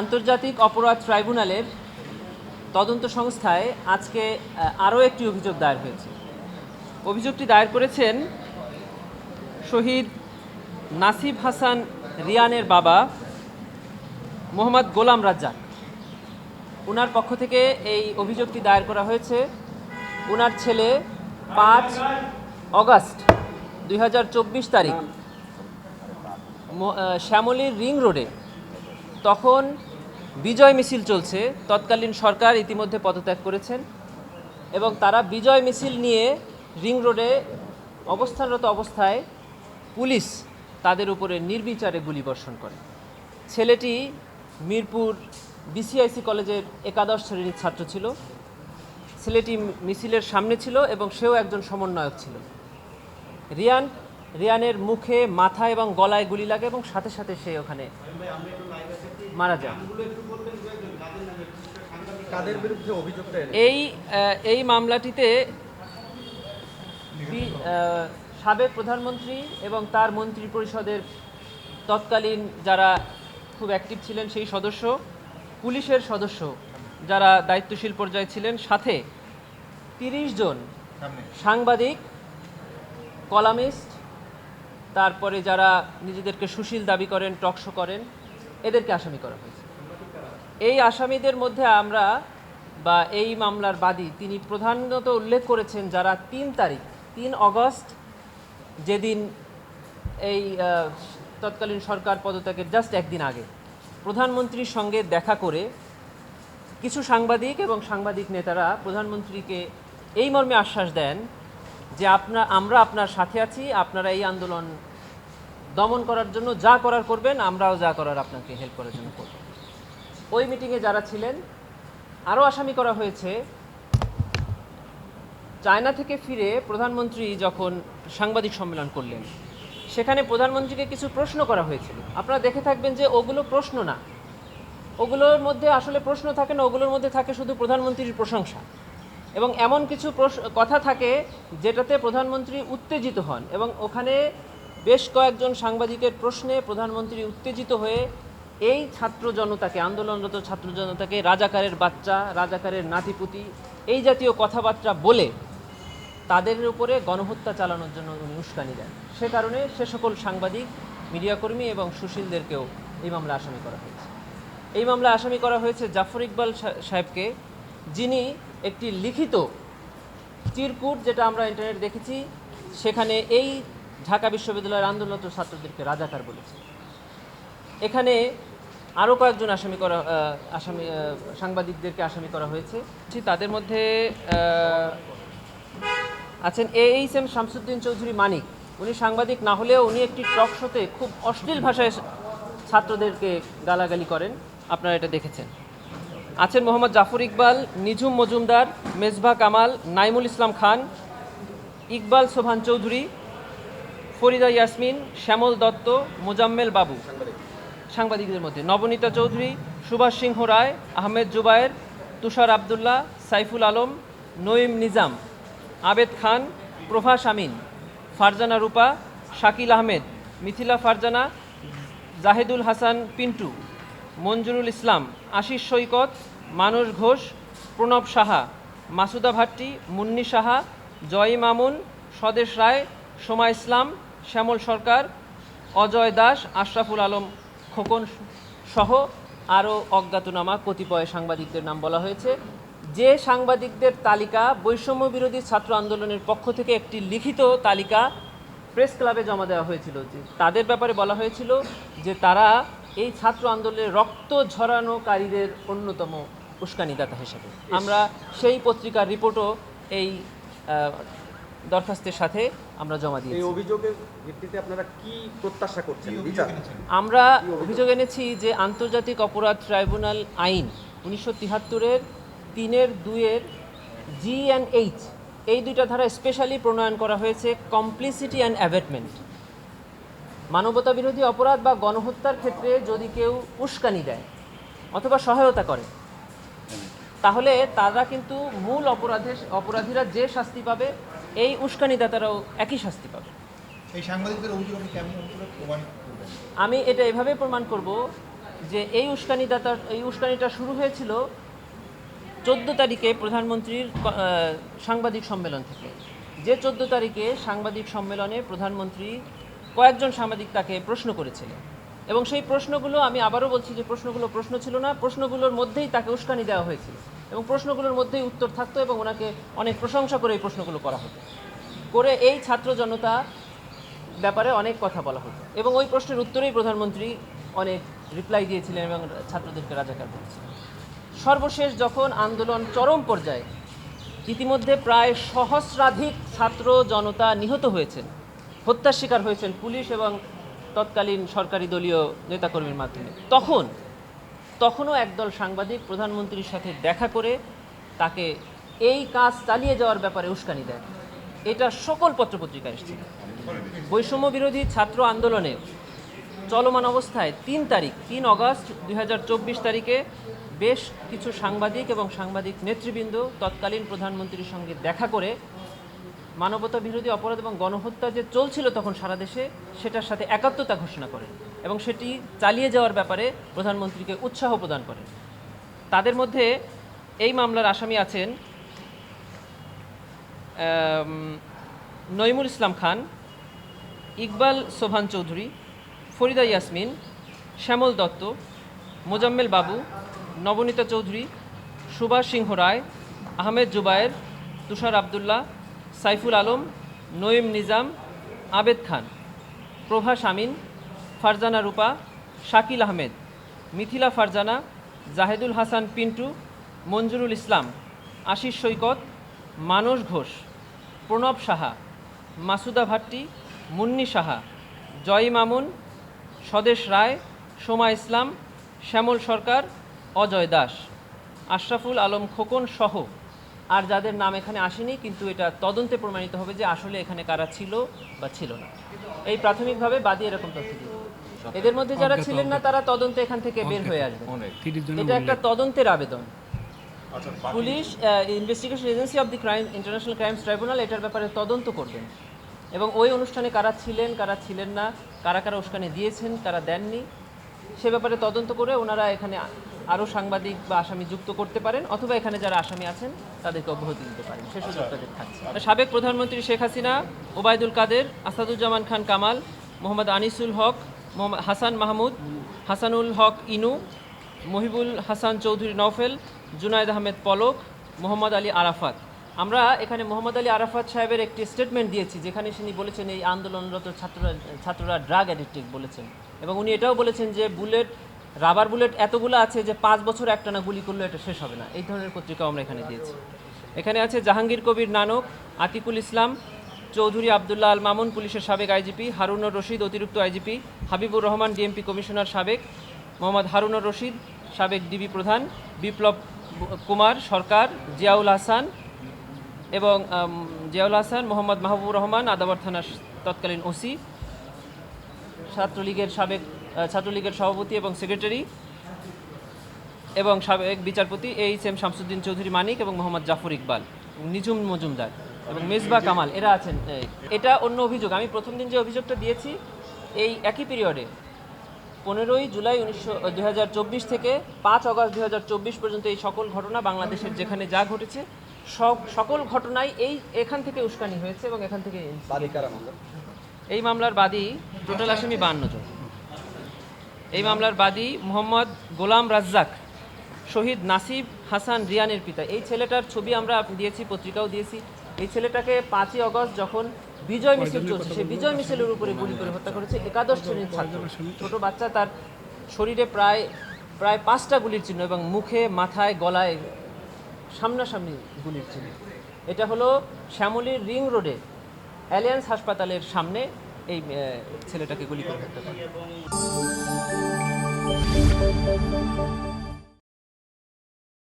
আন্তর্জাতিক অপরাধ ট্রাইব্যুনালের তদন্ত সংস্থায় আজকে আরও একটি অভিযোগ দায়ের হয়েছে। অভিযোগটি দায়ের করেছেন শহীদ নাসিব হাসান রিয়ানের বাবা মোহাম্মদ গোলাম রাজ্জাক। ওনার পক্ষ থেকে এই অভিযোগটি দায়ের করা হয়েছে। ওনার ছেলে পাঁচ অগাস্ট দুই হাজার চব্বিশ তারিখ শ্যামলীর রিং রোডে তখন বিজয় মিছিল চলছে। তৎকালীন সরকার ইতিমধ্যে পদত্যাগ করেছেন এবং তারা বিজয় মিছিল নিয়ে রিং রোডে অবস্থানরত অবস্থায় পুলিশ তাদের উপরে নির্বিচারে গুলিবর্ষণ করে। ছেলেটি মিরপুর বিসিআইসি কলেজের একাদশ শ্রেণির ছাত্র ছিল। ছেলেটি মিছিলের সামনে ছিল এবং সেও একজন সমন্বয়ক ছিল। রিয়ান, রিয়ানের মুখে মাথা এবং গলায় গুলি লাগে এবং সাথে সাথে সে ওখানে মারা এনে এই এই মামলাটিতে বি- সাবেক প্রধানমন্ত্রী এবং তার মন্ত্রী পরিষদের তৎকালীন যারা খুব অ্যাক্টিভ ছিলেন সেই সদস্য পুলিশের সদস্য যারা দায়িত্বশীল পর্যায়ে ছিলেন সাথে তিরিশ জন সাংবাদিক কলামিস্ট তারপরে যারা নিজেদেরকে সুশীল দাবি করেন টকশো করেন এদেরকে আসামি করা হয়েছে। এই আসামিদের মধ্যে আমরা বা এই মামলার বাদী তিনি প্রধানত উল্লেখ করেছেন যারা তিন তারিখ, তিন অগস্ট যেদিন এই তৎকালীন সরকার পদত্যাগের জাস্ট একদিন আগে প্রধানমন্ত্রীর সঙ্গে দেখা করে কিছু সাংবাদিক এবং সাংবাদিক নেতারা প্রধানমন্ত্রীকে এই মর্মে আশ্বাস দেন যে আপনার আমরা আপনার সাথে আছি, আপনারা এই আন্দোলন দমন করার জন্য যা করার করবেন, আমরাও যা করার আপনাকে হেল্প করার জন্য করব। ওই মিটিংয়ে যারা ছিলেন, আরও আসামি করা হয়েছে, চায়না থেকে ফিরে প্রধানমন্ত্রী যখন সাংবাদিক সম্মেলন করলেন, সেখানে প্রধানমন্ত্রীকে কিছু প্রশ্ন করা হয়েছিল। আপনারা দেখে থাকবেন যে ওগুলো প্রশ্ন না। ওগুলোর মধ্যে আসলে প্রশ্ন থাকে না, ওগুলোর মধ্যে থাকে শুধু প্রধানমন্ত্রীর প্রশংসা। এবং এমন কিছু কথা থাকে যেটাতে প্রধানমন্ত্রী উত্তেজিত হন এবং ওখানে বেশ কয়েকজন সাংবাদিকের প্রশ্নে প্রধানমন্ত্রী উত্তেজিত হয়ে এই ছাত্র জনতাকে, আন্দোলনরত ছাত্র জনতাকে, রাজাকারের বাচ্চা, রাজাকারের নাতিপুতি, এই জাতীয় কথাবার্তা বলে তাদের উপরে গণহত্যা চালানোর জন্য উনি উস্কানি দেন। সে কারণে সে সকল সাংবাদিক, মিডিয়াকর্মী এবং সুশীলদেরকেও এই মামলা আসামি করা হয়েছে। এই মামলা আসামি করা হয়েছে জাফর ইকবাল সাহেবকে, যিনি একটি লিখিত চিরকুট যেটা আমরা ইন্টারনেট দেখেছি, সেখানে এই ঢাকা বিশ্ববিদ্যালয়ের আন্দোলনরত ছাত্রদেরকে রাজাকার বলেছে। এখানে আরও কয়েকজন আসামি করা আসামি সাংবাদিকদেরকে আসামি করা হয়েছে। তাদের মধ্যে আছেন A H M Shamsuddin Chowdhury Manik. উনি সাংবাদিক, না হলেও উনি একটি টক শোতে খুব অশ্লীল ভাষায় ছাত্রদেরকে গালাগালি করেন। আপনারা এটা দেখেছেন। আছেন মোহাম্মদ জাফর ইকবাল, নিঝুম মজুমদার, মেজবা কামাল, নাইমুল ইসলাম খান, ইকবাল সোভান চৌধুরী ফরিদা ইয়াসমিন, শ্যামল দত্ত, মোজাম্মেল বাবু। সাংবাদিকদের মধ্যে নবনীতা চৌধুরী, সুভাষ সিংহ রায়, আহমেদ জুবায়ের, তুষার আবদুল্লাহ, সাইফুল আলম, নঈম নিজাম, আবেদ খান প্রভাস আমিন ফারজানা রূপা, শাকিল আহমেদ, মিথিলা ফারজানা, জাহেদুল হাসান পিন্টু, মঞ্জুরুল ইসলাম, আশিস সৈকত, মানস ঘোষ, প্রণব সাহা, মাসুদা ভাট্টি, মুন্নি সাহা, জয় মামুন, স্বদেশ রায় সোমা ইসলাম শ্যামল সরকার অজয় দাস আশরাফুল আলম খোকন সহ আরও অজ্ঞাতনামা কতিপয় সাংবাদিকদের নাম বলা হয়েছে। যে সাংবাদিকদের তালিকা বৈষম্য বিরোধী ছাত্র আন্দোলনের পক্ষ থেকে একটি লিখিত তালিকা প্রেস ক্লাবে জমা দেওয়া হয়েছিল যে তাদের ব্যাপারে বলা হয়েছিল যে তারা এই ছাত্র আন্দোলনের রক্ত ঝরানোকারীদের অন্যতম উস্কানিদাতা হিসেবে। আমরা সেই পত্রিকার রিপোর্টও এই দরখাস্তের সাথে আমরা জমা এই অভিযোগের ভিত্তিতে আপনারা কি প্রত্যাশা করছেন? আমরা অভিযোগ? এনেছি যে আন্তর্জাতিক অপরাধ ট্রাইব্যুনাল আইন উনিশশো তিহাত্তরের তিনের দুইয়ের জি অ্যান্ড এইচ এই দুইটা ধারা স্পেশালি প্রণয়ন করা হয়েছে কমপ্লিসিটি অ্যান্ড অ্যাভেটমেন্ট মানবতা বিরোধী অপরাধ বা গণহত্যার ক্ষেত্রে যদি কেউ উস্কানি দেয় অথবা সহায়তা করে তাহলে তারা কিন্তু মূল অপরাধের অপরাধীরা যে শাস্তি পাবে এই উস্কানিদাতারাও একই শাস্তি পাবে। এই সাংবাদিকদের অভিযোগ কেমন প্রমাণ আমি এটা এভাবে প্রমাণ করব যে এই উস্কানিদাতা এই উস্কানিটা শুরু হয়েছিল চোদ্দ তারিখে প্রধানমন্ত্রীর সাংবাদিক সম্মেলন থেকে। যে চোদ্দ তারিখে সাংবাদিক সম্মেলনে প্রধানমন্ত্রী কয়েকজন সাংবাদিক তাকে প্রশ্ন করেছিলেন। এবং সেই প্রশ্নগুলো আমি আবারও বলছি যে প্রশ্নগুলো প্রশ্ন ছিল না প্রশ্নগুলোর মধ্যেই তাকে উস্কানি দেওয়া হয়েছিল। এবং প্রশ্নগুলোর মধ্যেই উত্তর থাকতো এবং ওনাকে অনেক প্রশংসা করে এই প্রশ্নগুলো করা হতো। করে এই ছাত্র জনতা ব্যাপারে অনেক কথা বলা হতো। এবং ওই প্রশ্নের উত্তরেই প্রধানমন্ত্রী অনেক রিপ্লাই দিয়েছিলেন এবং ছাত্রদেরকে রাজাকার বলেছিলেন। সর্বশেষ যখন আন্দোলন চরম পর্যায়ে, ইতিমধ্যে প্রায় সহস্রাধিক ছাত্র জনতা নিহত হয়েছেন, হত্যার শিকার হয়েছেন পুলিশ এবং তৎকালীন সরকারি দলীয় নেতাকর্মীর মাধ্যমে। তখন তখনও একদল সাংবাদিক প্রধানমন্ত্রীর সাথে দেখা করে তাকে এই কাজ চালিয়ে যাওয়ার ব্যাপারে উস্কানি দেয়। এটা সকল পত্রপত্রিকা এসেছিল। বৈষম্য বিরোধী ছাত্র আন্দোলনে চলমান অবস্থায় তিন তারিখ, তিন অগস্ট দু হাজার চব্বিশ তারিখে বেশ কিছু সাংবাদিক এবং সাংবাদিক নেতৃবৃন্দ তৎকালীন প্রধানমন্ত্রীর সঙ্গে দেখা করে মানবতা বিরোধী অপরাধ এবং গণহত্যা যে চলছিল তখন সারা দেশে, সেটার সাথে একাত্মতা ঘোষণা করেন এবং সেটি চালিয়ে যাওয়ার ব্যাপারে প্রধানমন্ত্রীকে উৎসাহ প্রদান করেন। তাদের মধ্যে এই মামলার আসামি আছেন নইমুল ইসলাম খান, ইকবাল সোভান চৌধুরী, ফরিদা ইয়াসমিন, শ্যামল দত্ত, মোজাম্মেল বাবু, নবনীতা চৌধুরী, সুভাষ সিংহ রায়, আহমেদ জুবায়ের, তুষার আবদুল্লাহ, সাইফুল আলম, নঈম নিজাম, আবেদ খান প্রভা শামিন ফারজানা রূপা, শাকিল আহমেদ, মিথিলা ফারজানা, জাহেদুল হাসান পিন্টু, মঞ্জুরুল ইসলাম, আশিস সৈকত, মানস ঘোষ, প্রণব সাহা, মাসুদা ভাট্টি, মুন্নি সাহা, জয় মামুন, স্বদেশ রায়, সোমা ইসলাম, শ্যামল সরকার, অজয় দাস, আশরাফুল আলম খোকন সহ। আর যাদের নাম এখানে আসেনি, কিন্তু এটা তদন্তে প্রমাণিত হবে যে আসলে এখানে কারা ছিল বা ছিল না। এই প্রাথমিকভাবে বাদী এরকম তথ্য দিল এদের মধ্যে যারা ছিলেন না তারা তদন্তে এখান থেকে বের হয়ে আসবে। এটা একটা তদন্তের আবেদন। Police investigation agency of the crime international crimes tribunal এটার ব্যাপারে তদন্ত করবেন। এবং ওই অনুষ্ঠানে কারা ছিলেন কারা ছিলেন না কারা কারা উস্কানি দিয়েছেন কারা দেননি সে ব্যাপারে তদন্ত করে ওনারা এখানে আরও সাংবাদিক বা আসামি যুক্ত করতে পারেন অথবা এখানে যারা আসামি আছেন তাদেরকে অব্যাহতি দিতে পারেন। সে সুযোগ তাদের থাকছে। সাবেক প্রধানমন্ত্রী শেখ হাসিনা ওবায়দুল কাদের আসাদুজ্জামান খান কামাল মোহাম্মদ আনিসুল হক হাসান মাহমুদ, হাসানুল হক ইনু, মহিবুল হাসান চৌধুরী নওফেল, জুনায়দ আহমেদ পলক, মোহাম্মদ আলী আরাফাত। আমরা এখানে মোহাম্মদ আলী আরাফাত সাহেবের একটি স্টেটমেন্ট দিয়েছি, যেখানে তিনি বলেছেন এই আন্দোলনরত ছাত্ররা ছাত্ররা ড্রাগ অ্যাডিক্টিভ বলেছেন। এবং উনি এটাও বলেছেন যে বুলেট, রাবার বুলেট এতগুলো আছে যে পাঁচ বছর একটানা গুলি করলে এটা শেষ হবে না। এই ধরনের পত্রিকাও আমরা এখানে দিয়েছি। এখানে আছে জাহাঙ্গীর কবির নানক, আতিকুল ইসলাম চৌধুরী আবদুল্লাহ আল মামুন, পুলিশের সাবেক আইজিপি, হারুনুর রশিদ অতিরিক্ত IGP, Habibur Rahman DMP commissioner সাবেক, মোহাম্মদ হারুনুর রশিদ সাবেক ডিবি প্রধান, বিপ্লব কুমার সরকার, জিয়াউল হাসান এবং জিয়াউল হাসান, মোহাম্মদ মাহবুবুর রহমান, আদাবর থানার তৎকালীন ওসি, ছাত্রলীগের সাবেক ছাত্রলীগের সভাপতি এবং সেক্রেটারি এবং সাবেক বিচারপতি এইচ এম শামসুদ্দিন চৌধুরী মানিক এবং মোহাম্মদ জাফর ইকবাল, নিঝুম মজুমদার। এবং মেজবা কামাল এরা আছেন এটা অন্য অভিযোগ। আমি প্রথম দিন যে অভিযোগটা দিয়েছি এই একই পিরিয়ডে পনেরোই জুলাই উনিশশো দুই থেকে পাঁচ অগস্ট দু হাজার চব্বিশ পর্যন্ত এই সকল ঘটনা বাংলাদেশের যেখানে যা ঘটেছে সব সকল ঘটনাই এই এখান থেকে উস্কানি হয়েছে এবং এখান থেকে এই মামলার বাদী টোটাল আসামি বান্ন জন। এই মামলার বাদী মোহাম্মদ গোলাম রাজ্জাক শহীদ নাসিব হাসান রিয়ানের পিতা। এই ছেলেটার ছবি আমরা দিয়েছি পত্রিকাও দিয়েছি। এই ছেলেটাকে পাঁচই অগস্ট যখন বিজয় মিছিল চলছে, সেই বিজয় মিছিলের উপরে গুলি করে হত্যা করেছে একাদশ শ্রেণির ছাত্র। ছোট বাচ্চা তার শরীরে প্রায় প্রায় পাঁচটা গুলির চিহ্ন এবং মুখে, মাথায়, গলায় সামনাসামনি গুলির চিহ্ন। এটা হলো শ্যামলীর রিং রোডে অ্যালিয়ান্স হাসপাতালের সামনে এই ছেলেটাকে গুলি করে হত্যা করে।